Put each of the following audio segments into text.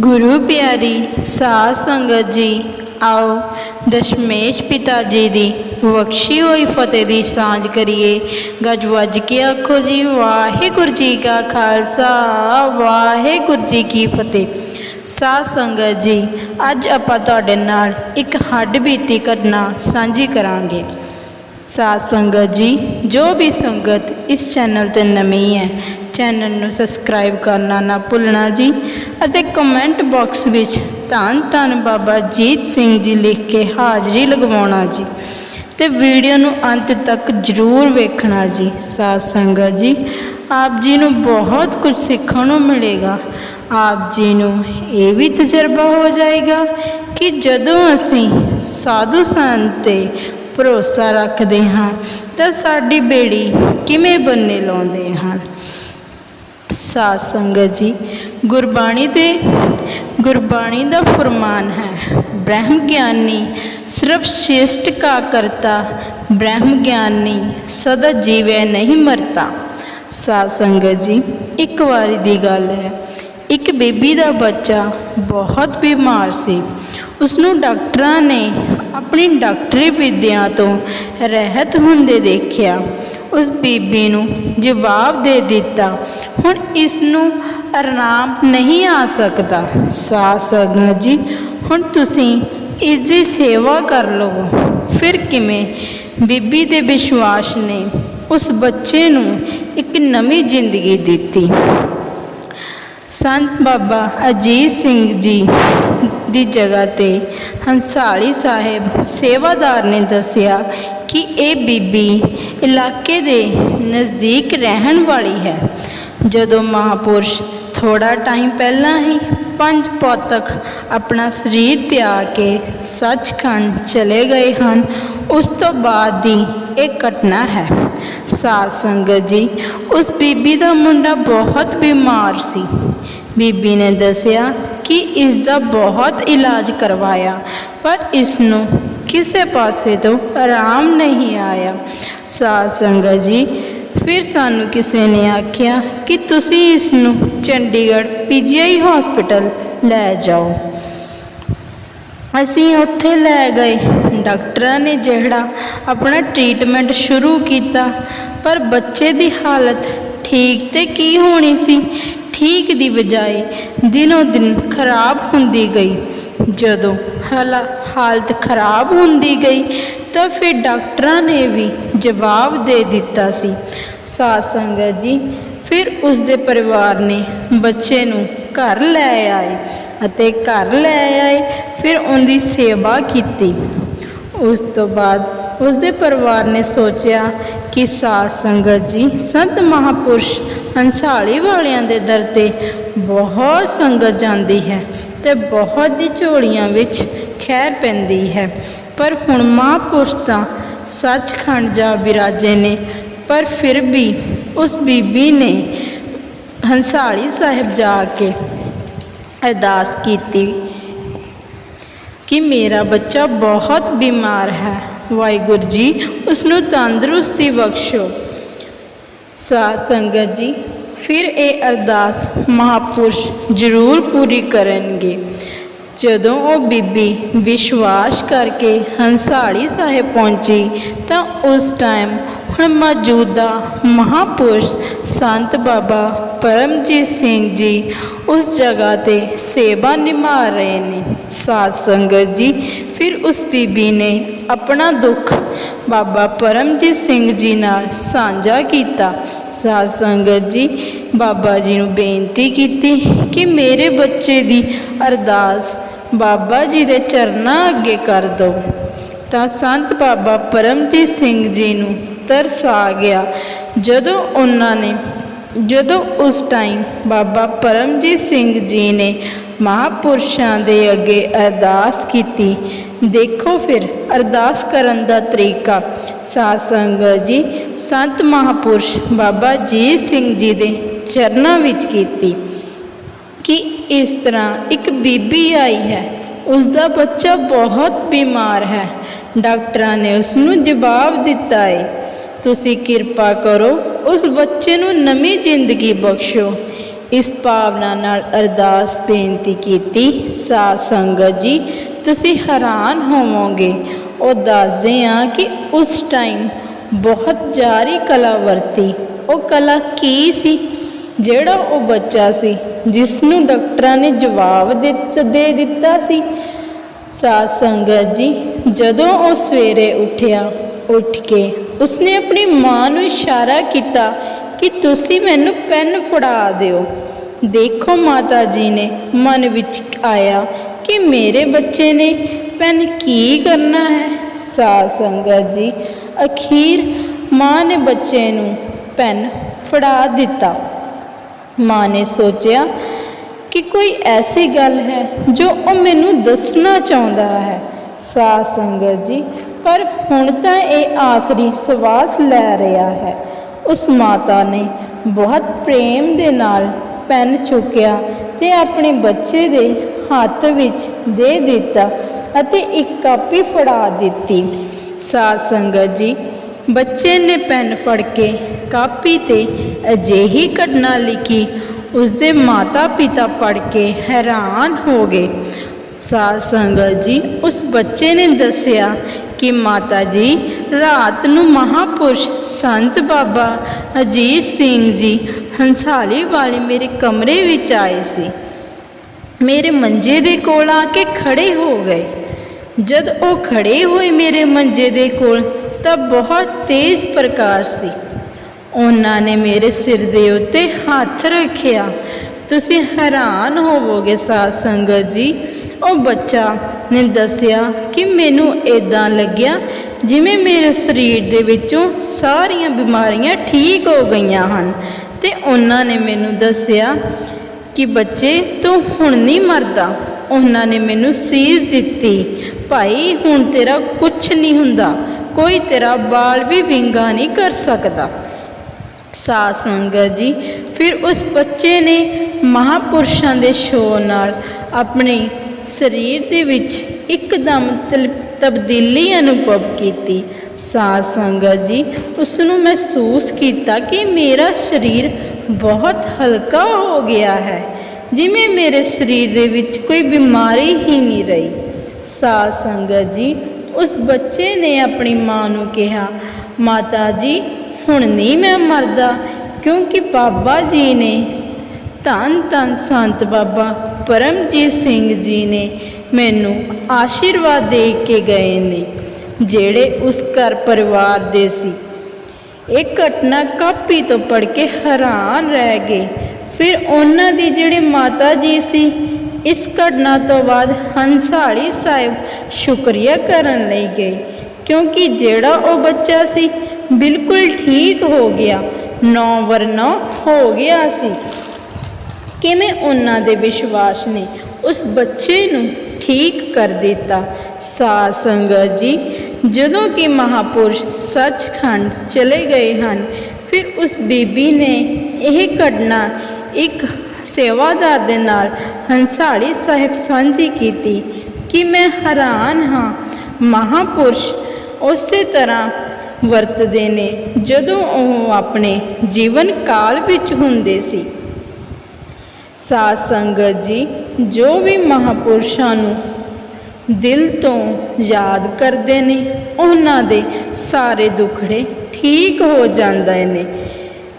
ਗੁਰੂ ਪਿਆਰੀ ਸਾਧ ਸੰਗਤ ਜੀ, ਆਓ ਦਸ਼ਮੇਸ਼ ਪਿਤਾ ਜੀ ਦੀ ਬਖਸ਼ੀ ਹੋਈ ਫਤਿਹ ਦੀ ਸਾਂਝ ਕਰੀਏ। ਗੱਜ ਵੱਜ ਕੇ ਆਖੋ ਜੀ, ਵਾਹਿਗੁਰੂ ਜੀ ਕਾ ਖਾਲਸਾ, ਵਾਹਿਗੁਰੂ ਜੀ ਕੀ ਫਤਿਹ। ਸਾਧ ਸੰਗਤ ਜੀ, ਅੱਜ ਆਪਾਂ ਤੁਹਾਡੇ ਨਾਲ ਇੱਕ ਹੱਡ ਬੀਤੀ ਘਟਨਾ ਸਾਂਝੀ ਕਰਾਂਗੇ। ਸਾਧ ਸੰਗਤ ਜੀ, ਜੋ ਵੀ ਸੰਗਤ ਇਸ ਚੈਨਲ ਤੇ ਨਵੀਂ ਹੈ ਚੈਨਲ ਨੂੰ ਸਬਸਕ੍ਰਾਈਬ ਕਰਨਾ ਨਾ ਭੁੱਲਣਾ ਜੀ ਅਤੇ ਕਮੈਂਟ ਬਾਕਸ ਵਿੱਚ ਧੰਨ ਧੰਨ ਬਾਬਾ ਜੀਤ ਸਿੰਘ ਜੀ ਲਿਖ ਕੇ ਹਾਜ਼ਰੀ ਲਗਵਾਉਣਾ ਜੀ ਤੇ ਵੀਡੀਓ ਨੂੰ ਅੰਤ ਤੱਕ ਜ਼ਰੂਰ ਵੇਖਣਾ ਜੀ, ਸਾਧ ਸੰਗਤ ਜੀ। ਆਪ ਜੀ ਨੂੰ ਬਹੁਤ ਕੁਝ ਸਿੱਖਣ ਨੂੰ ਮਿਲੇਗਾ। ਆਪ ਜੀ ਨੂੰ ਇਹ ਵੀ ਤਜਰਬਾ ਹੋ ਜਾਏਗਾ ਕਿ ਜਦੋਂ ਅਸੀਂ ਸਾਧੂ ਸੰਤ ਤੇ ਭਰੋਸਾ ਰੱਖਦੇ ਹਾਂ ਤਾਂ ਸਾਡੀ ਬੇੜੀ ਕਿਵੇਂ ਬੰਨੇ ਲਾਉਂਦੇ ਹਨ। ਸਾਧ ਸੰਗਤ ਜੀ, ਗੁਰਬਾਣੀ ਦੇ, ਗੁਰਬਾਣੀ ਦਾ ਫਰਮਾਨ ਹੈ, ਬ੍ਰਹਮ ਗਿਆਨੀ ਸਰਬ ਸ਼੍ਰੇਸ਼ਟ ਕਾ ਕਰਤਾ, ਬ੍ਰਹਮ ਗਿਆਨੀ ਸਦਾ ਜੀਵੈ ਨਹੀਂ ਮਰਤਾ। ਸਾਧ ਸੰਗਤ ਜੀ, ਇੱਕ ਵਾਰੀ ਦੀ ਗੱਲ ਹੈ, ਇੱਕ ਬੇਬੀ ਦਾ ਬੱਚਾ ਬਹੁਤ ਬਿਮਾਰ ਸੀ ਉਸ ਨੂੰ ਡਾਕਟਰਾਂ ਨੇ ਆਪਣੀ ਡਾਕਟਰੀ ਵਿਦਿਆ ਤੋਂ ਰਹਿਤ ਹੁੰਦੇ ਦੇਖਿਆ। ਉਸ ਬੀਬੀ ਨੂੰ ਜਵਾਬ ਦੇ ਦਿੱਤਾ, ਹੁਣ ਇਸ ਨੂੰ ਆਰਾਮ ਨਹੀਂ ਆ ਸਕਦਾ। ਸਾਧ ਸੰਗਤ ਜੀ, ਹੁਣ ਤੁਸੀਂ ਇਸ ਦੀ ਸੇਵਾ ਕਰ ਲਵੋ। ਫਿਰ ਕਿਵੇਂ? ਬੀਬੀ ਦੇ ਵਿਸ਼ਵਾਸ ਨੇ ਉਸ ਬੱਚੇ ਨੂੰ ਇੱਕ ਨਵੀਂ ਜ਼ਿੰਦਗੀ ਦਿੱਤੀ। ਸੰਤ ਬਾਬਾ ਅਜੀਤ ਸਿੰਘ ਜੀ ਦੀ ਜਗ੍ਹਾ ਤੇ ਹੰਸਾਲੀ ਸਾਹਿਬ ਸੇਵਾਦਾਰ ਨੇ ਦੱਸਿਆ ਕਿ ਇਹ ਬੀਬੀ ਇਲਾਕੇ ਦੇ ਨਜ਼ਦੀਕ ਰਹਿਣ ਵਾਲੀ ਹੈ। ਜਦੋਂ ਮਹਾਪੁਰਸ਼ ਥੋੜਾ ਟਾਈਮ ਪਹਿਲਾਂ ਹੀ ਪੰਜ ਪੌਤਕ ਆਪਣਾ ਸਰੀਰ ਤਿਆਗ ਕੇ ਸੱਚਖੰਡ ਚਲੇ ਗਏ ਹਨ, ਉਸ ਤੋਂ ਬਾਅਦ ਦੀ ਇਹ ਘਟਨਾ ਹੈ। ਸਾਧ ਸੰਗਤ ਜੀ, ਉਸ ਬੀਬੀ ਦਾ ਮੁੰਡਾ ਬਹੁਤ ਬਿਮਾਰ ਸੀ। ਬੀਬੀ ਨੇ ਦੱਸਿਆ ਕਿ ਇਸ ਦਾ ਬਹੁਤ ਇਲਾਜ ਕਰਵਾਇਆ, ਪਰ ਇਸ ਨੂੰ ਕਿਸੇ ਪਾਸੇ ਤੋਂ ਆਰਾਮ ਨਹੀਂ ਆਇਆ। ਸਾਧ ਸੰਗਤ ਜੀ, ਫਿਰ ਸਾਨੂੰ ਕਿਸੇ ਨੇ ਆਖਿਆ ਕਿ ਤੁਸੀਂ ਇਸ ਨੂੰ ਚੰਡੀਗੜ੍ਹ ਪੀਜੀਆਈ ਹਸਪੀਟਲ ਲੈ ਜਾਓ। ਅਸੀਂ ਉੱਥੇ ਲੈ ਗਏ। ਡਾਕਟਰਾਂ ਨੇ ਜਿਹੜਾ ਆਪਣਾ ਟ੍ਰੀਟਮੈਂਟ ਸ਼ੁਰੂ ਕੀਤਾ, ਪਰ ਬੱਚੇ ਦੀ ਹਾਲਤ ਠੀਕ ਤੇ ਕੀ ਹੋਣੀ ਸੀ? ਠੀਕ ਦੀ ਬਜਾਏ ਦਿਨੋ ਦਿਨ ਖਰਾਬ ਹੁੰਦੀ ਗਈ। ਜਦੋਂ ਹਾਲਾ- ਹਾਲਤ ਖਰਾਬ ਹੁੰਦੀ ਗਈ ਤਾਂ ਫਿਰ ਡਾਕਟਰਾਂ ਨੇ ਵੀ ਜਵਾਬ ਦੇ ਦਿੱਤਾ ਸੀ। ਸਾਧ ਸੰਗਤ ਜੀ, ਫਿਰ ਉਸ ਦੇ ਪਰਿਵਾਰ ਨੇ ਬੱਚੇ ਨੂੰ ਘਰ ਲੈ ਆਏ ਅਤੇ ਘਰ ਲੈ ਆਏ, ਫਿਰ ਉਹਦੀ ਸੇਵਾ ਕੀਤੀ। ਉਸ ਤੋਂ ਬਾਅਦ ਉਸ ਦੇ ਪਰਿਵਾਰ ਨੇ ਸੋਚਿਆ ਕਿ ਸਾਧ ਸੰਗਤ ਜੀ, ਸੰਤ ਮਹਾਪੁਰਸ਼, ਹੰਸਾਲੀ ਵਾਲਿਆਂ ਦੇ ਦਰ ਤੇ ਬਹੁਤ ਸੰਗਤ ਜਾਂਦੀ ਹੈ ਤੇ ਬਹੁਤ ਦੀ ਝੋਲੀਆਂ ਵਿੱਚ ਖੈਰ ਪੈਂਦੀ ਹੈ। ਪਰ ਹੁਣ ਮਹਾਪੁਰਸ਼ ਤਾਂ ਸੱਚਖੰਡ ਜਾ ਵਿਰਾਜੇ ਨੇ, ਪਰ ਫਿਰ ਵੀ ਉਸ ਬੀਬੀ ਨੇ ਹੰਸਾਲੀ ਸਾਹਿਬ ਜਾ ਕੇ ਅਰਦਾਸ ਕੀਤੀ ਕਿ ਮੇਰਾ ਬੱਚਾ ਬਹੁਤ ਬਿਮਾਰ ਹੈ। ਵਾਹਿਗੁਰੂ ਜੀ ਉਸ ਨੂੰ ਤੰਦਰੁਸਤੀ ਬਖਸ਼ੋ। ਸਾਧ ਸੰਗਤ ਜੀ, ਫਿਰ ਇਹ ਅਰਦਾਸ ਮਹਾਪੁਰਸ਼ ਜ਼ਰੂਰ ਪੂਰੀ ਕਰਨਗੇ। ਜਦੋਂ ਉਹ ਬੀਬੀ ਵਿਸ਼ਵਾਸ ਕਰਕੇ ਹੰਸਾਲੀ ਸਾਹਿਬ ਪਹੁੰਚੀ ਤਾਂ ਉਸ ਟਾਈਮ ਹੁਣ ਮੌਜੂਦਾ ਮਹਾਪੁਰਸ਼ ਸੰਤ ਬਾਬਾ ਪਰਮਜੀਤ ਸਿੰਘ ਜੀ ਉਸ ਜਗ੍ਹਾ ਤੇ ਸੇਵਾ ਨਿਭਾ ਰਹੇ ਨੇ। ਸਾਧ ਸੰਗਤ ਜੀ, ਫਿਰ ਉਸ ਬੀਬੀ ਨੇ ਆਪਣਾ ਦੁੱਖ ਬਾਬਾ ਪਰਮਜੀਤ ਸਿੰਘ ਜੀ ਨਾਲ ਸਾਂਝਾ ਕੀਤਾ। ਸਾਧ ਸੰਗਤ ਜੀ, ਬਾਬਾ ਜੀ ਨੂੰ ਬੇਨਤੀ ਕੀਤੀ ਕਿ ਮੇਰੇ ਬੱਚੇ ਦੀ ਅਰਦਾਸ ਬਾਬਾ ਜੀ ਦੇ ਚਰਨਾਂ ਅੱਗੇ ਕਰ ਦਿਓ ਤਾਂ ਸੰਤ ਬਾਬਾ ਪਰਮਜੀਤ ਸਿੰਘ ਜੀ ਨੂੰ ਤਰਸ ਆ ਗਿਆ। ਜਦੋਂ ਉਹਨਾਂ ਨੇ, ਜਦੋਂ ਉਸ ਟਾਈਮ ਬਾਬਾ ਪਰਮਜੀਤ ਸਿੰਘ ਜੀ ਨੇ ਮਹਾਪੁਰਸ਼ਾਂ ਦੇ ਅੱਗੇ ਅਰਦਾਸ ਕੀਤੀ, ਦੇਖੋ ਫਿਰ ਅਰਦਾਸ ਕਰਨ ਦਾ ਤਰੀਕਾ। ਸਾਧ ਸੰਗਤ ਜੀ, ਸੰਤ ਮਹਾਪੁਰਸ਼ ਬਾਬਾ ਜੀ ਸਿੰਘ ਜੀ ਦੇ ਚਰਨਾਂ ਵਿੱਚ ਕੀਤੀ ਕਿ ਇਸ ਤਰ੍ਹਾਂ ਇੱਕ ਬੀਬੀ ਆਈ ਹੈ ਉਸ ਦਾ ਬੱਚਾ ਬਹੁਤ ਬਿਮਾਰ ਹੈ। ਡਾਕਟਰਾਂ ਨੇ ਉਸ ਨੂੰ ਜਵਾਬ ਦਿੱਤਾ ਹੈ ਤੁਸੀਂ ਕਿਰਪਾ ਕਰੋ ਉਸ ਬੱਚੇ ਨੂੰ ਨਵੀਂ ਜ਼ਿੰਦਗੀ ਬਖਸ਼ੋ। ਇਸ ਭਾਵਨਾ ਨਾਲ ਅਰਦਾਸ ਬੇਨਤੀ ਕੀਤੀ, ਸਾਧ ਸੰਗਤ ਜੀ, ਤੁਸੀਂ ਹੈਰਾਨ ਹੋਵੋਗੇ। ਉਹ ਦੱਸਦੇ ਆ ਕਿ ਉਸ ਟਾਈਮ ਬਹੁਤ ਜਾਰੀ ਕਲਾ ਵਰਤੀ। ਉਹ ਕਲਾ ਕੀ ਸੀ? ਜਿਹੜਾ ਉਹ ਬੱਚਾ ਸੀ ਜਿਸ ਨੂੰ ਡਾਕਟਰਾਂ ਨੇ ਜਵਾਬ ਦਿੱਤ, ਦੇ ਦਿੱਤਾ ਸੀ। ਸਾਧ ਸੰਗਤ ਜੀ, ਜਦੋਂ ਉਹ ਸਵੇਰੇ ਉੱਠਿਆ, ਉੱਠ ਕੇ ਉਸਨੇ ਆਪਣੀ ਮਾਂ ਨੂੰ ਇਸ਼ਾਰਾ ਕੀਤਾ ਕਿ ਤੁਸੀਂ ਮੈਨੂੰ ਪੈਨ ਫੜਾ ਦਿਓ। ਦੇਖੋ ਮਾਤਾ ਜੀ ਨੇ ਮਨ ਵਿੱਚ ਆਇਆ ਕਿ ਮੇਰੇ ਬੱਚੇ ਨੇ ਪੈਨ ਕੀ ਕਰਨਾ ਹੈ। ਸਾਧ ਸੰਗਤ ਜੀ, ਅਖੀਰ ਮਾਂ ਨੇ ਬੱਚੇ ਨੂੰ ਪੈਨ ਫੜਾ ਦਿੱਤਾ। ਮਾਂ ਨੇ ਸੋਚਿਆ ਕਿ ਕੋਈ ਐਸੀ ਗੱਲ ਹੈ ਜੋ ਉਹ ਮੈਨੂੰ ਦੱਸਣਾ ਚਾਹੁੰਦਾ ਹੈ। ਸਾਧ ਸੰਗਤ ਜੀ, ਪਰ ਹੁਣ ਤਾਂ ਇਹ ਆਖਰੀ ਸਵਾਸ ਲੈ ਰਿਹਾ ਹੈ। ਉਸ ਮਾਤਾ ਨੇ ਬਹੁਤ ਪ੍ਰੇਮ ਦੇ ਨਾਲ ਪੈਨ ਚੁੱਕਿਆ ਤੇ ਆਪਣੇ ਬੱਚੇ ਦੇ ਹੱਥ ਵਿੱਚ ਦੇ ਦਿੱਤਾ ਅਤੇ ਇੱਕ ਕਾਪੀ ਫੜਾ ਦਿੱਤੀ। ਸਾਧ ਸੰਗਤ ਜੀ, ਬੱਚੇ ਨੇ ਪੈਨ ਫੜ ਕੇ ਕਾਪੀ ਤੇ ਅਜਿਹੀ ਘਟਨਾ ਲਿਖੀ, ਉਸਦੇ ਮਾਤਾ ਪਿਤਾ ਪੜ੍ਹ ਕੇ ਹੈਰਾਨ ਹੋ ਗਏ। ਸਾਧ ਸੰਗਤ ਜੀ, ਉਸ ਬੱਚੇ ਨੇ ਦੱਸਿਆ ਕਿ ਮਾਤਾ ਜੀ ਰਾਤ ਨੂੰ ਮਹਾਪੁਰਸ਼ ਸੰਤ ਬਾਬਾ ਅਜੀਤ ਸਿੰਘ ਜੀ ਹੰਸਾਲੀ ਵਾਲੇ ਮੇਰੇ ਕਮਰੇ ਵਿੱਚ ਆਏ ਸੀ। ਮੇਰੇ ਮੰਜੇ ਦੇ ਕੋਲ ਆ ਕੇ ਖੜੇ ਹੋ ਗਏ। ਜਦ ਉਹ ਖੜੇ ਹੋਏ ਮੇਰੇ ਮੰਜੇ ਦੇ ਕੋਲ, ਤਾਂ ਬਹੁਤ ਤੇਜ਼ ਪ੍ਰਕਾਸ਼ ਸੀ। ਉਹਨਾਂ ਨੇ ਮੇਰੇ ਸਿਰ ਦੇ ਉੱਤੇ ਹੱਥ ਰੱਖਿਆ। ਤੁਸੀਂ ਹੈਰਾਨ ਹੋਵੋਗੇ ਸਾਧ ਸੰਗਤ ਜੀ। ਉਹ ਬੱਚਾ ਨੇ ਦੱਸਿਆ ਕਿ ਮੈਨੂੰ ਇਦਾਂ ਲੱਗਿਆ ਜਿਵੇਂ ਮੇਰੇ ਸਰੀਰ ਦੇ ਵਿੱਚੋਂ ਸਾਰੀਆਂ ਬਿਮਾਰੀਆਂ ਠੀਕ ਹੋ ਗਈਆਂ ਹਨ। ਤੇ ਉਹਨਾਂ ਨੇ ਮੈਨੂੰ ਦੱਸਿਆ ਕਿ ਬੱਚੇ, ਤੂੰ ਹੁਣ ਨਹੀਂ ਮਰਦਾ। ਉਹਨਾਂ ਨੇ ਮੈਨੂੰ ਸੀਜ਼ ਦਿੱਤੀ। ਭਾਈ, ਹੁਣ ਤੇਰਾ ਕੁਝ ਨਹੀਂ ਹੁੰਦਾ। ਕੋਈ ਤੇਰਾ ਬਾਲ ਵੀ ਵਿੰਗਾ ਨਹੀਂ ਕਰ ਸਕਦਾ। ਸਾਧ ਸੰਗਤ ਜੀ। ਫਿਰ ਉਸ ਬੱਚੇ ਨੇ ਮਹਾਪੁਰਸ਼ਾਂ ਦੇ ਸ਼ੋਅ ਨਾਲ ਆਪਣੇ ਸਰੀਰ ਦੇ ਵਿੱਚ ਇੱਕਦਮ ਤਲ- ਤਬਦੀਲੀ ਅਨੁਭਵ ਕੀਤੀ। ਸਾਧ ਸੰਗਤ ਜੀ ਉਸ ਨੂੰ ਮਹਿਸੂਸ ਕੀਤਾ ਕਿ ਮੇਰਾ ਸਰੀਰ ਬਹੁਤ ਹਲਕਾ ਹੋ ਗਿਆ ਹੈ। ਜਿਵੇਂ ਮੇਰੇ ਸਰੀਰ ਦੇ ਵਿੱਚ ਕੋਈ ਬਿਮਾਰੀ ਹੀ ਨਹੀਂ ਰਹੀ। ਸਾਧ ਸੰਗਤ ਜੀ, ਉਸ ਬੱਚੇ ਨੇ ਆਪਣੀ ਮਾਂ ਨੂੰ ਕਿਹਾ, ਮਾਤਾ ਜੀ ਹੁਣ ਨਹੀਂ ਮੈਂ ਮਰਦਾ, ਕਿਉਂਕਿ ਬਾਬਾ ਜੀ ਨੇ ਧੰਨ ਧੰਨ ਸੰਤ ਬਾਬਾ ਪਰਮਜੀਤ ਸਿੰਘ ਜੀ ਨੇ ਮੈਨੂੰ ਆਸ਼ੀਰਵਾਦ ਦੇ ਕੇ ਗਏ ਨੇ, ਜਿਹੜੇ ਉਸ ਘਰ ਪਰਿਵਾਰ ਦੇ ਸੀ। ਇਹ ਘਟਨਾ ਕਾਪੀ ਤੋਂ ਪੜ੍ਹ ਕੇ ਹੈਰਾਨ ਰਹਿ ਗਏ। ਫਿਰ ਉਹਨਾਂ ਦੀ ਜਿਹੜੇ ਮਾਤਾ ਜੀ ਸੀ, ਇਸ ਘਟਨਾ ਤੋਂ ਬਾਅਦ ਹੰਸਾਲੀ ਸਾਹਿਬ ਸ਼ੁਕਰੀਆ ਕਰਨ ਲਈ ਗਏ। ਕਿਉਂਕਿ ਜਿਹੜਾ ਉਹ ਬੱਚਾ ਸੀ ਬਿਲਕੁਲ ਠੀਕ ਹੋ ਗਿਆ, ਨੌ ਵਰਨਾ ਹੋ ਗਿਆ ਸੀ। ਕਿਵੇਂ ਉਹਨਾਂ ਦੇ ਵਿਸ਼ਵਾਸ ਨੇ ਉਸ ਬੱਚੇ ਨੂੰ ਠੀਕ ਕਰ ਦਿੱਤਾ? ਸਾਧ ਸੰਗਤ ਜੀ, ਜਦੋਂ ਕਿ ਮਹਾਪੁਰਸ਼ ਸੱਚਖੰਡ ਚਲੇ ਗਏ ਹਨ, ਫਿਰ ਉਸ ਬੀਬੀ ਨੇ ਇਹ ਘਟਨਾ ਇੱਕ ਸੇਵਾਦਾਰ ਦੇ ਨਾਲ ਹੰਸਾਲੀ ਸਾਹਿਬ ਸਾਂਝੀ ਕੀਤੀ ਕਿ ਮੈਂ ਹੈਰਾਨ ਹਾਂ। ਮਹਾਪੁਰਸ਼ ਉਸੇ ਤਰ੍ਹਾਂ ਵਰਤਦੇ ਨੇ ਜਦੋਂ ਉਹ ਆਪਣੇ ਜੀਵਨ ਕਾਲ ਵਿੱਚ ਹੁੰਦੇ ਸੀ। ਸਾਧ ਸੰਗਤ ਜੀ, ਜੋ ਵੀ ਮਹਾਪੁਰਸ਼ਾਂ ਨੂੰ ਦਿਲ ਤੋਂ ਯਾਦ ਕਰਦੇ ਨੇ, ਉਹਨਾਂ ਦੇ ਸਾਰੇ ਦੁੱਖੜੇ ਠੀਕ ਹੋ ਜਾਂਦੇ ਨੇ।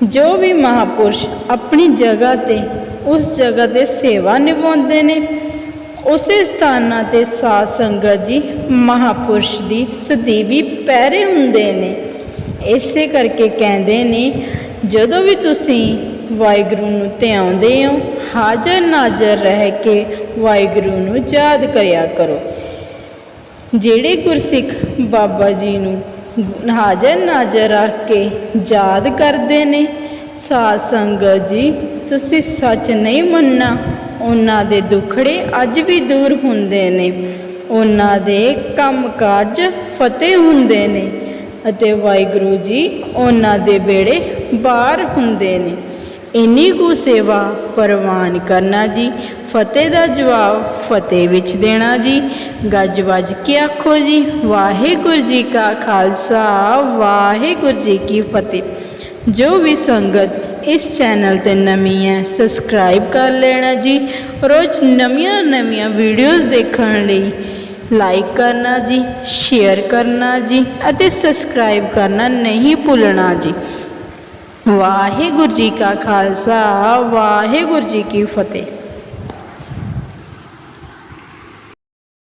ਜੋ ਵੀ ਮਹਾਪੁਰਸ਼ ਆਪਣੀ ਜਗ੍ਹਾ ਤੇ ਉਸ ਜਗ੍ਹਾ ਤੇ ਸੇਵਾ ਨਿਭਾਉਂਦੇ ਨੇ ਉਸੇ ਸਥਾਨਾਂ ਤੇ ਸਾਧ ਸੰਗਤ ਜੀ, ਮਹਾਪੁਰਸ਼ ਦੀ ਸਦੀਵੀ ਪੈਰੇ ਹੁੰਦੇ ਨੇ। ਇਸੇ ਕਰਕੇ ਕਹਿੰਦੇ ਨੇ, ਜਦੋਂ ਵੀ ਤੁਸੀਂ ਵਾਹਿਗੁਰੂ ਨੂੰ ਧਿਆਉਂਦੇ ਹੋ, ਹਾਜ਼ਰ ਨਾਜ਼ਰ ਰਹਿ ਕੇ ਵਾਹਿਗੁਰੂ ਨੂੰ ਯਾਦ ਕਰਿਆ ਕਰੋ। ਜਿਹੜੇ ਗੁਰਸਿੱਖ ਬਾਬਾ ਜੀ ਨੂੰ ਹਾਜ਼ਰ ਨਾਜ਼ਰ ਰੱਖ ਕੇ ਯਾਦ ਕਰਦੇ ਨੇ, ਸਾਧ ਸੰਗਤ ਜੀ, ਤੁਸੀਂ ਸੱਚ ਨਹੀਂ ਮੰਨਣਾ। ਉਹਨਾਂ ਦੇ ਦੁੱਖੜੇ ਅੱਜ ਵੀ ਦੂਰ ਹੁੰਦੇ ਨੇ। ਉਹਨਾਂ ਦੇ ਕੰਮ ਕਾਜ ਫਤਿਹ ਹੁੰਦੇ ਨੇ ਅਤੇ ਵਾਹਿਗੁਰੂ ਜੀ ਉਹਨਾਂ ਦੇ ਬੇੜੇ ਬਾਹਰ ਹੁੰਦੇ ਨੇ। ਇੰਨੀ ਕੁ ਸੇਵਾ ਪ੍ਰਵਾਨ ਕਰਨਾ ਜੀ, ਫਤਿਹ ਦਾ ਜਵਾਬ ਫਤਿਹ ਵਿੱਚ ਦੇਣਾ ਜੀ। ਗੱਜ ਵੱਜ ਕੇ ਆਖੋ ਜੀ, ਵਾਹਿਗੁਰੂ ਜੀ ਕਾ ਖਾਲਸਾ, ਵਾਹਿਗੁਰੂ ਜੀ ਕੀ ਫਤਿਹ। ਜੋ ਵੀ ਸੰਗਤ ਇਸ ਚੈਨਲ ਤੇ ਨਵੀਂ ਹੈ ਸਬਸਕ੍ਰਾਈਬ ਕਰ ਲੈਣਾ ਜੀ। ਰੋਜ਼ ਨਵੀਆਂ ਨਵੀਆਂ ਵੀਡੀਓਜ਼ ਦੇਖਣ ਲਈ ਲਾਈਕ ਕਰਨਾ ਜੀ ਸ਼ੇਅਰ ਕਰਨਾ ਜੀ ਅਤੇ ਸਬਸਕ੍ਰਾਈਬ ਕਰਨਾ ਨਹੀਂ ਭੁੱਲਣਾ ਜੀ। ਵਾਹਿਗੁਰੂ ਜੀ ਕਾ ਖਾਲਸਾ, ਵਾਹਿਗੁਰੂ ਜੀ ਕੀ ਫਤਿਹ।